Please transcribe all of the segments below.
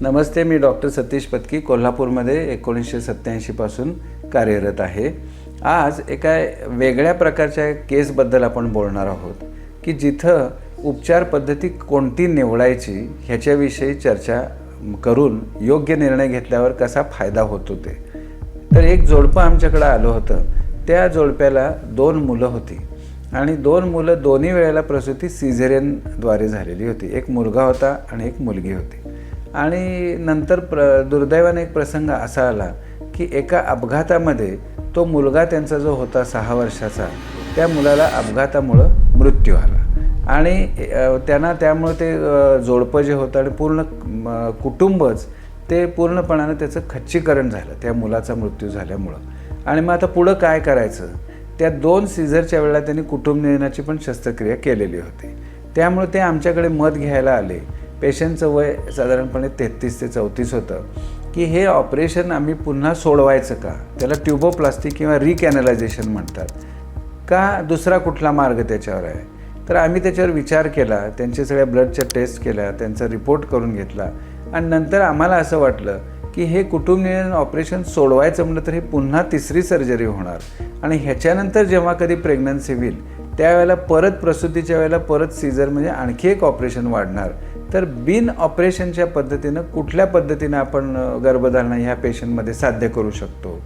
नमस्ते मी doctor Satish Patki कोल्हापूरमध्ये एकोणीसशे सत्त्याऐंशीपासून कार्यरत आहे. आज एका वेगळ्या प्रकारच्या केसबद्दल आपण बोलणार आहोत की जिथं उपचार पद्धती कोणती निवडायची ह्याच्याविषयी चर्चा करून योग्य निर्णय घेतल्यावर कसा फायदा होतो ते. तर एक जोडपं आमच्याकडं आलं होतं. त्या जोडप्याला दोन मुलं होती आणि दोन मुलं दोन्ही वेळेला प्रसूती सिझेरियनद्वारे झालेली होती. एक मुलगा होता आणि एक मुलगी होती. आणि नंतर प्र दुर्दैवाने एक प्रसंग असा आला की एका अपघातामध्ये तो मुलगा त्यांचा जो होता सहा वर्षाचा त्या मुलाला अपघातामुळं मृत्यू आला. आणि त्यांना त्यामुळे ते जोडपं जे होतं आणि पूर्ण कुटुंबच ते पूर्णपणानं त्याचं खच्चीकरण झालं त्या मुलाचा मृत्यू झाल्यामुळं. आणि मग आता पुढं काय करायचं? त्या दोन सीझरच्या वेळेला त्यांनी कुटुंबनियनाची पण शस्त्रक्रिया केलेली होती. त्यामुळे ते आमच्याकडे मत घ्यायला आले पेशंटचं वय साधारणपणे तेहतीस ते चौतीस होतं की हे ऑपरेशन आम्ही पुन्हा सोडवायचं का? त्याला ट्युबोप्लास्टिक किंवा रिकॅनलायझेशन म्हणतात. का दुसरा कुठला मार्ग त्याच्यावर आहे? तर आम्ही त्याच्यावर विचार केला त्यांचे सगळ्या ब्लडच्या टेस्ट केल्या त्यांचा रिपोर्ट करून घेतला आणि नंतर आम्हाला असं वाटलं की हे कुटुंबनियोजन ऑपरेशन सोडवायचं म्हणलं तर हे पुन्हा तिसरी सर्जरी होणार. आणि ह्याच्यानंतर जेव्हा कधी प्रेग्नन्सी होईल त्यावेळेला परत प्रसूतीच्या वेळेला परत सीझर म्हणजे आणखी एक ऑपरेशन वाढणार. तर बिन ऑपरेशनच्या पद्धतीनं कुठल्या पद्धतीनं आपण गर्भधारणा ह्या पेशंटमध्ये साध्य करू शकतो?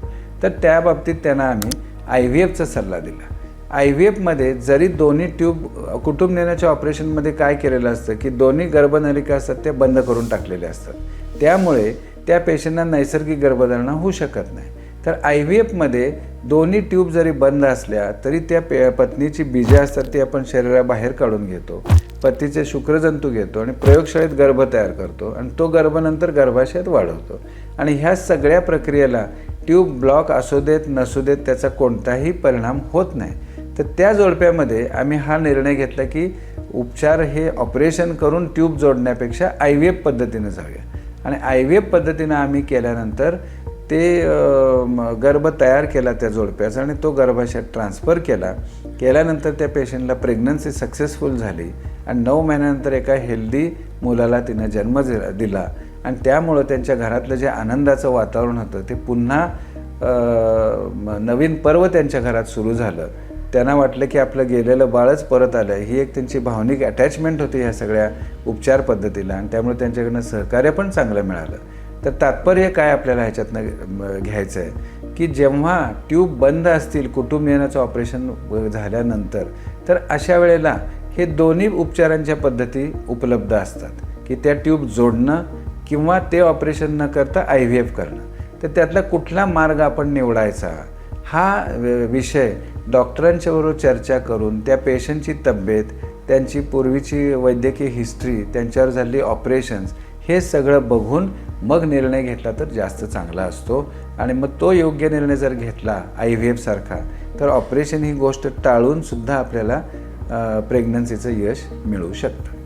तर त्या बाबतीत त्यांना आम्ही आय व्ही एफचा सल्ला दिला. आय व्ही एफमध्ये जरी दोन्ही ट्यूब कुटुंब नेण्याच्या ऑपरेशनमध्ये काय केलेलं असतं की दोन्ही गर्भनलिका असतात त्या बंद करून टाकलेल्या असतात. त्यामुळे त्या पेशंटना नैसर्गिक गर्भधारणा होऊ शकत नाही. तर आय व्ही एफमध्ये दोन्ही ट्यूब जरी बंद असल्या तरी त्या पे पत्नीची बीजे असतात ती आपण शरीराबाहेर काढून घेतो. पतीचे शुक्रजंतू घेतो आणि प्रयोगशाळेत गर्भ तयार करतो आणि तो गर्भ नंतर गर्भाशयात वाढवतो. आणि ह्या सगळ्या प्रक्रियेला ट्यूब ब्लॉक असू देत नसू देत त्याचा कोणताही परिणाम होत नाही. तर त्या जोडप्यामध्ये आम्ही हा निर्णय घेतला की उपचार हे ऑपरेशन करून ट्यूब जोडण्यापेक्षा आय व्ही एफ पद्धतीनं जाऊया. आणि आय व्ही एफ पद्धतीनं आम्ही केल्यानंतर ते गर्भ तयार केला त्या जोडप्याचा आणि तो गर्भाशयात ट्रान्सफर केला. केल्यानंतर त्या पेशंटला प्रेग्नन्सी सक्सेसफुल झाली आणि नऊ महिन्यानंतर एका हेल्दी मुलाला तिनं जन्म दिला- दिला. आणि त्यामुळं त्यांच्या घरातलं जे आनंदाचं वातावरण होतं ते पुन्हा नवीन पर्व त्यांच्या घरात सुरू झालं. त्यांना वाटलं की आपलं गेलेलं बाळच परत आलं. ही एक त्यांची भावनिक अटॅचमेंट होती ह्या सगळ्या उपचार पद्धतीला आणि त्यामुळे त्यांच्याकडनं सहकार्य पण चांगलं मिळालं. तर तात्पर्य काय आपल्याला ह्याच्यातनं घ्यायचं आहे की जेव्हा ट्यूब बंद असतील कुटुंबनियनाचं ऑपरेशन झाल्यानंतर तर अशा वेळेला हे दोन्ही उपचारांच्या पद्धती उपलब्ध असतात. की त्या ट्यूब जोडणं किंवा ते ऑपरेशन न करता आय व्ही एफ करणं. तर त्यातला कुठला मार्ग आपण निवडायचा? हा विषय डॉक्टरांच्या बरोबर चर्चा करून त्या पेशंटची तब्येत त्यांची पूर्वीची वैद्यकीय हिस्ट्री त्यांच्यावर झालेली ऑपरेशन्स हे सगळं बघून मग निर्णय घेतला तर जास्त चांगला असतो. आणि मग तो योग्य निर्णय जर घेतला आय व्ही एफसारखा तर ऑपरेशन ही गोष्ट टाळूनसुद्धा आपल्याला प्रेग्नन्सीचं यश मिळू शकतं.